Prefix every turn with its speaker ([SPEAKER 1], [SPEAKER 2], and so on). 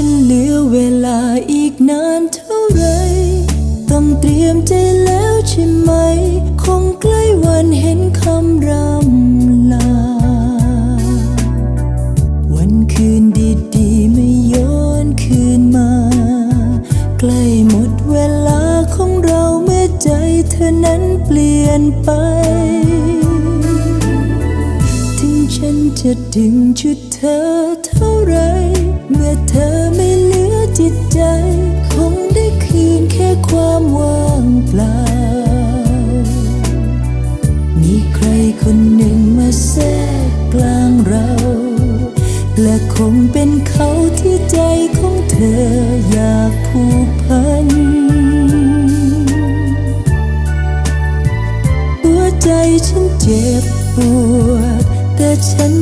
[SPEAKER 1] ฉันเหลือเวลาอีกนานเท่าไร ต้องเตรียมใจแล้วใช่ไหม คงใกล้วันเห็นคำรำลา วันคืนดีๆไม่ย้อนคืนมา ใกล้หมดเวลาของเราเมื่อใจเธอนั้นเปลี่ยนไปถึงฉันจะดึงชุดเธอเท่าไร เมื่อเธอ จิตใจคงได้คืนแค่ความว่างเปล่า มีใครคนหนึ่งมาแทรกกลางเรา และคงเป็นเขาที่ใจของเธออยากผูกพันหัวใจฉันเจ็บปวด แต่ฉัน